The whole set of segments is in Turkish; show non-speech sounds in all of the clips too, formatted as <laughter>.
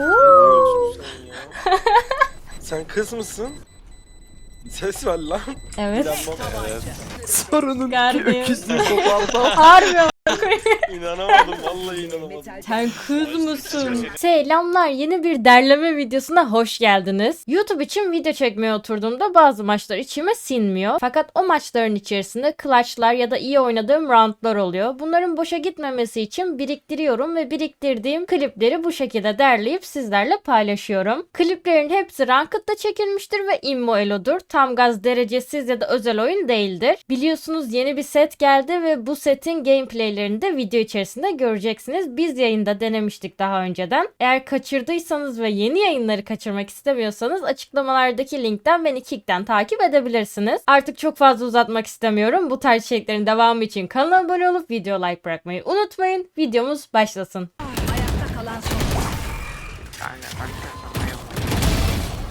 Oo. Sen kız mısın? Ses ver lan. Evet. Sorunun Gardiyan. öküzlüğü <laughs> kopardı. Harbi <laughs> İnanamadım vallahi inanamadım. Sen kız mısın? Selamlar yeni bir derleme videosuna hoş geldiniz. YouTube için video çekmeye oturduğumda bazı maçlar içime sinmiyor. Fakat o maçların içerisinde clutchlar ya da iyi oynadığım roundlar oluyor. Bunların boşa gitmemesi için biriktiriyorum ve biriktirdiğim klipleri bu şekilde derleyip sizlerle paylaşıyorum. Kliplerin hepsi Ranked'da çekilmiştir ve immo elo'dur. Tam gaz derecesiz ya da özel oyun değildir. Biliyorsunuz yeni bir set geldi ve bu setin gameplaylerini de video içerisinde göreceksiniz. Biz yayında denemiştik daha önceden. Eğer kaçırdıysanız ve yeni yayınları kaçırmak istemiyorsanız açıklamalardaki linkten beni Kick'ten takip edebilirsiniz. Artık çok fazla uzatmak istemiyorum. Bu tarz içeriklerin devamı için kanala abone olup video like bırakmayı unutmayın. Videomuz başlasın. Ayakta kalan son.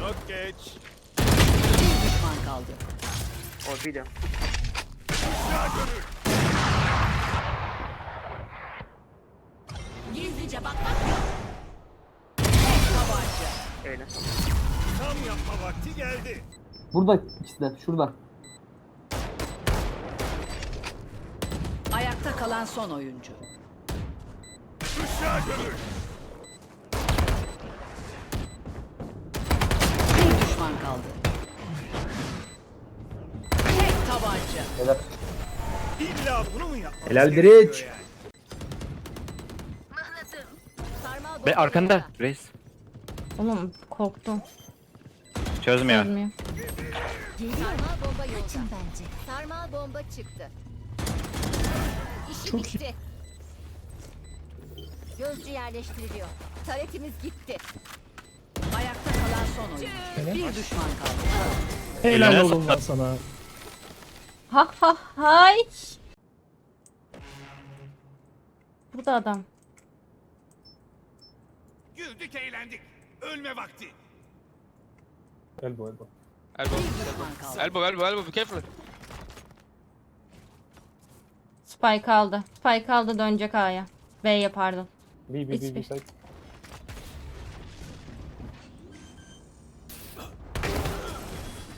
Çok geç. Bir düşman kaldı. Ortayla. Gizlice bakmak yok. Tek tabanca. Öyle. Tam yapma vakti geldi. Burada ikisi de şurada. Ayakta kalan son oyuncu. Kuşağı. Bir düşman kaldı. Tek tabanca. Helal. İlla bunu mu yapmamız Helal gerekiyor Biriç. yani? Be arkanda reis. Oğlum korktum. Çözmüyor. Bilmiyor. Sarmal bomba Kaçın bence. Sarmal bomba çıktı. İşi bitti. Gözcü yerleştiriliyor. Taretimiz gitti. Ayakta kalan son oyuncu. Bir düşman kaldı. Helal Helal olsun olsun lan sana. Ha ha hay. Burada adam. Güldük eğlendik. Ölme vakti. Elbow elbow. Düşman kaldı. Elbow, elbow, elbow, be careful. Spike aldı. Spike aldı dönecek A'ya. B'ye pardon. B B B. B side.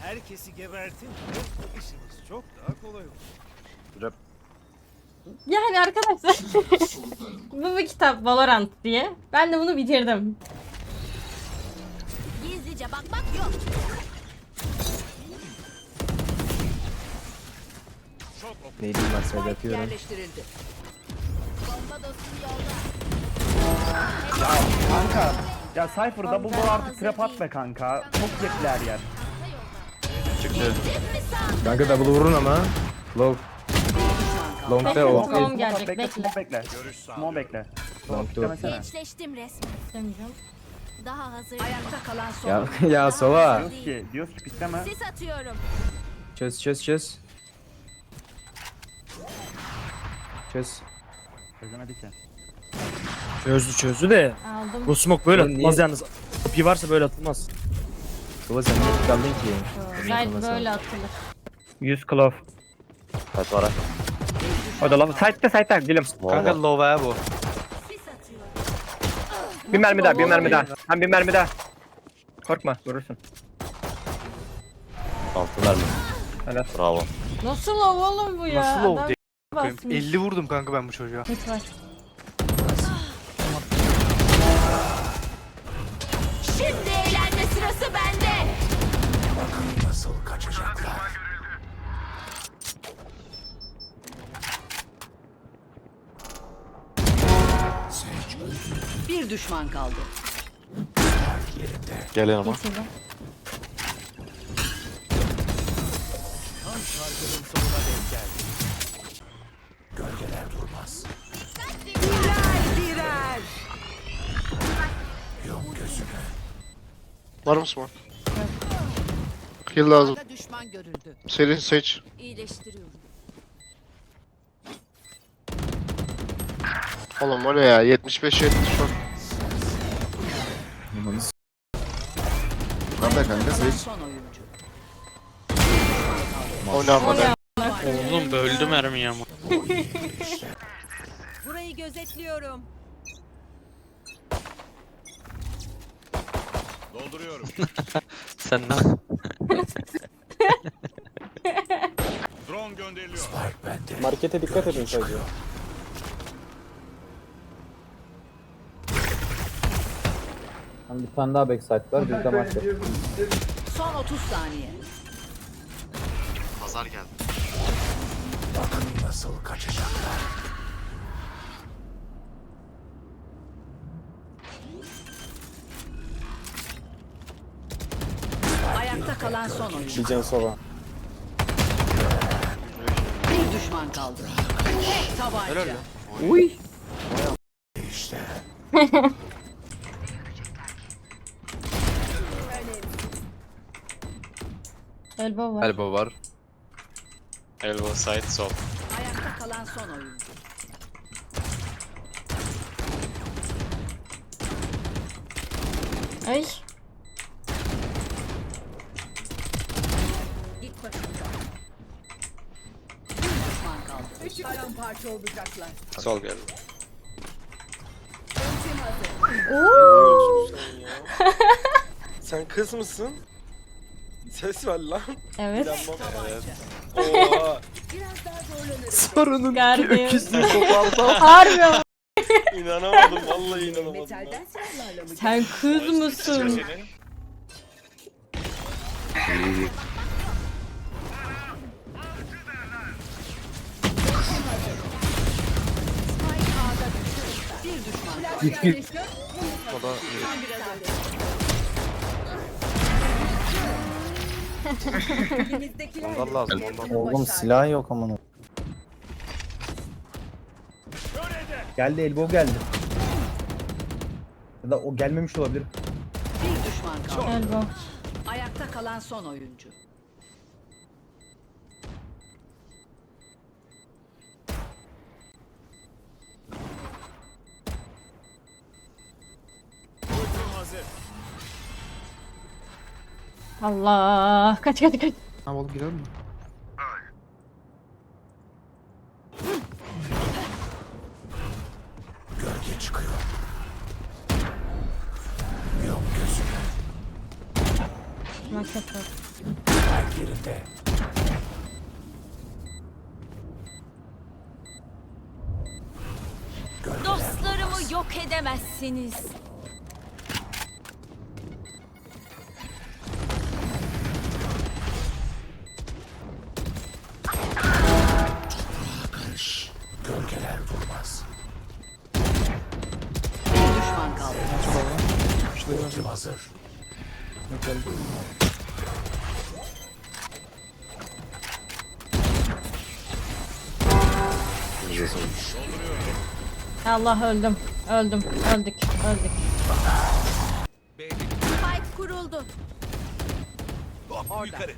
Herkesi gebertin. İşiniz çok daha kolay olur. Yani arkadaşlar. <laughs> Bu bir kitap Valorant diye. Ben de bunu bitirdim. Gizlice bakmak yok. Ne diyeyim ben sana Spike yapıyorum. yerleştirildi. Bomba dostum yolda. Kanka ya Cypher Vallahi double door artık trap atma kanka. Çok yekli her yer. Çıktı. Kanka double vurun ama. Low. Long'da o. Smoke gelecek, bekle, bekle. smoke bekle. Smoke bekle. Long'da o. Demesene. Gençleştim resmen. Demeyeceğim. Daha hazır. Ayakta kalan son Ya, <laughs> ya Sova. Diyoruz ki, diyoruz ki pikleme. Sis atıyorum. Çöz çöz çöz. Çöz. Çözemedik ya. Çözdü çözdü de. Aldım. Bu smoke böyle Oğlum atılmaz niye- yalnız. Kapı varsa böyle atılmaz. Sova sen niye kaldın ki? Gayet böyle atılır. 100 klov. Kaç var? O da lava. Side'de side'de dilim. Kanka lova bu. Sis atıyorum. Bir mermi daha bir mermi daha. Hem bir mermi daha. Korkma vurursun. Altılar mı? Helal. Bravo. Nasıl lov oğlum bu ya? Nasıl lov Adam değil? basmış. 50 vurdum kanka ben bu çocuğa. Hiç var. Şimdi eğlenme sırası bende. Bir düşman kaldı. Gel yanıma. Geçelim. Var mı smoke? Heal lazım. Düşman görüldü. Seri seç. İyileştiriyorum. Oğlum o ne ya? 75 70 şu an. Nerede kanka Kalan son oyuncu. Oynamadı. Oğlum böldü mermiyi ama. <laughs> Burayı gözetliyorum. Dolduruyorum. <laughs> Sen ne? Drone gönderiliyor. Markete dikkat edin sadece. Bir tane daha backside var. Biz de market. Son 30 saniye. Pazar geldi. Ayakta kalan son oyuncu. Bir can sova. Bir düşman kaldı. Tek tabanca. <laughs> Elbow var. Elbow var. Elbow side sol. Ayakta kalan son oyuncu. Ay. Git başımdan. Bir düşman kaldı. Üç paramparça olacaklar. Sol geldi. Sen kız mısın? Ses ver lan. Evet. Evet. Oha. Sorunun Gördüm. kopardı. Harbi ama. İnanamadım vallahi inanamadım. Metalden silahlarla mı? Sen kız mısın? Senin. Bir düşman kaldı. O da Elimizdekiler ondan lazım ondan. Oğlum silah yok amına. Geldi elbow geldi. Ya da o gelmemiş olabilir. bir düşman kaldı. Elbow. Ayakta kalan son oyuncu. Allah. Kaç kaç kaç. Ha oğlum girelim mi? Market var. Dostlarımı yok edemezsiniz. Allah öldüm. Öldüm. Öldük. Öldük. Spike kuruldu. Hop yukarı.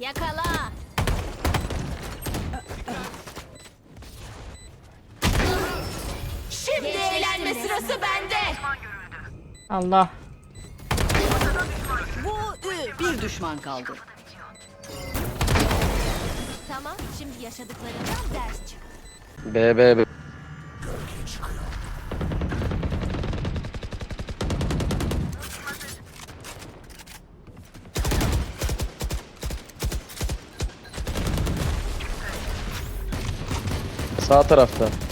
Yakala. Şimdi eğlenme sırası bende. Allah. Bu. Bir düşman kaldı. Tamam, şimdi yaşadıklarından ders çık. B B B. Sağ tarafta.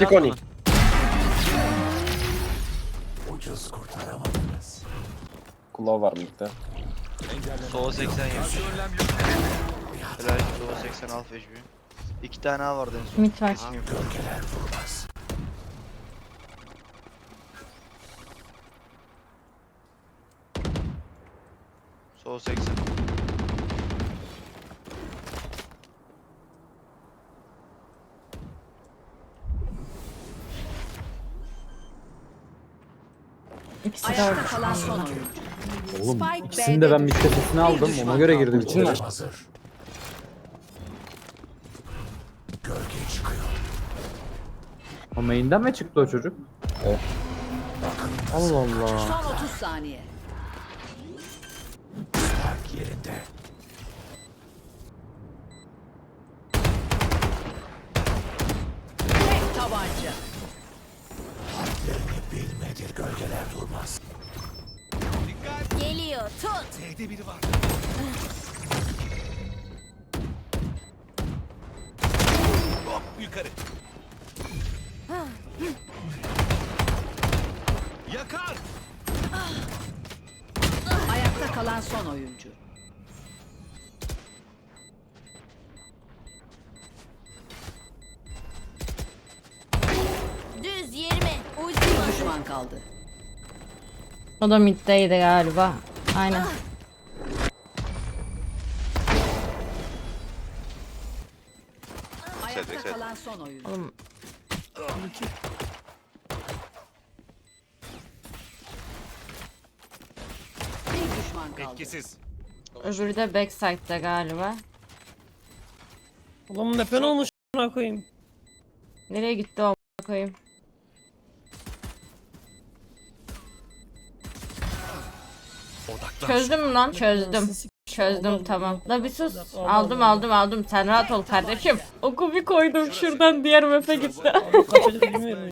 Bende. Sikoni. Kulağı var mı Sova 80 yapıyor. Helal Sova 80 alfa HP. İki tane A vardı en son. Mid var. Kesin yok. Sova 80. İkisi de Ayakta orada. kalan son oyuncu. Oğlum Spike ikisini de ben mid sesini aldım. düşman Ona göre kaldı. girdim içine. O main'den mi çıktı o çocuk? Allah Allah. Son 30 saniye. B'de biri var. Hop yukarı. Yakar. Ayakta kalan son oyuncu. Düz 20. Ulti Bir var. düşman kaldı. O da middeydi galiba. Aynen. Ayakta kalan son oyuncu. Oğlum Bir düşman kaldı. Etkisiz. öbürü de backside'de galiba. Oğlum ne pen olmuş a**ına koyayım. Nereye gitti o a**ına koyayım? Odaklan. Çözdüm lan? Çözdüm. Çözdüm tamam. La bir sus. Aldım aldım aldım. Sen rahat ol kardeşim. Oku bir koydum şuradan diğer map'e gitti. Bilmiyorum.